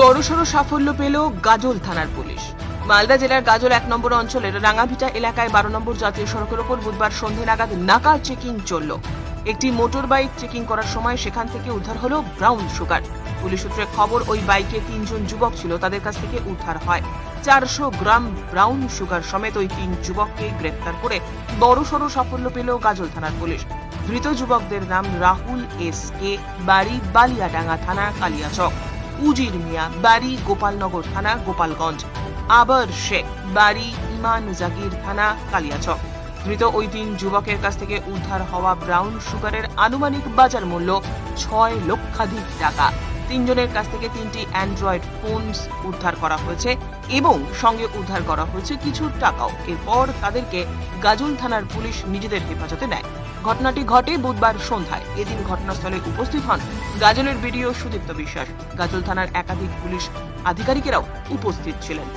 বড়সড় সাফল্য পেল গাজল থানার পুলিশ। মালদা জেলার গাজল এক নম্বর অঞ্চলের রাঙাভিটা এলাকায় বারো নম্বর জাতীয় সড়কের ওপর বুধবার সন্ধে নাগাদ নাকা চেকিং চলল। একটি মোটর বাইক চেকিং করার সময় সেখান থেকে উদ্ধার হলো ব্রাউন সুগার। পুলিশ সূত্রে খবর, ওই বাইকে তিনজন যুবক ছিল, তাদের কাছ থেকে উদ্ধার হয়। চারশো গ্রাম ব্রাউন সুগার সমেত ওই তিন যুবককে গ্রেপ্তার করে বড়সড় সাফল্য পেল গাজল থানার পুলিশ। ধৃত যুবকদের নাম রাহুল এস কে, বাড়ি বালিয়াডাঙ্গা থানা, কালিয়াচক। উজির মিয়া, বাড়ি গোপালনগর থানা, গোপালগঞ্জ। আবার শেখ, বাড়ি ইমান জাগির থানা, কালিয়াচক। ধৃত ওই তিন যুবকের কাছ থেকে উদ্ধার হওয়া ব্রাউন সুগারের আনুমানিক বাজার মূল্য ছয় লক্ষাধিক টাকা। তিনজনের কাছ থেকে তিনটি অ্যান্ড্রয়েড ফোন উদ্ধার করা হয়েছে এবং সঙ্গে উদ্ধার করা হয়েছে কিছু টাকাও। এরপর তাদেরকে গাজল থানার পুলিশ নিজেদের হেফাজতে নেয়। ঘটনাটি ঘটে বুধবার সন্ধ্যায়। এদিন ঘটনাস্থলে উপস্থিত হন গাজলের বিডিও সুদীপ্ত বিশ্বাস। গাজল থানার একাধিক পুলিশ আধিকারিকেরাও উপস্থিত ছিলেন।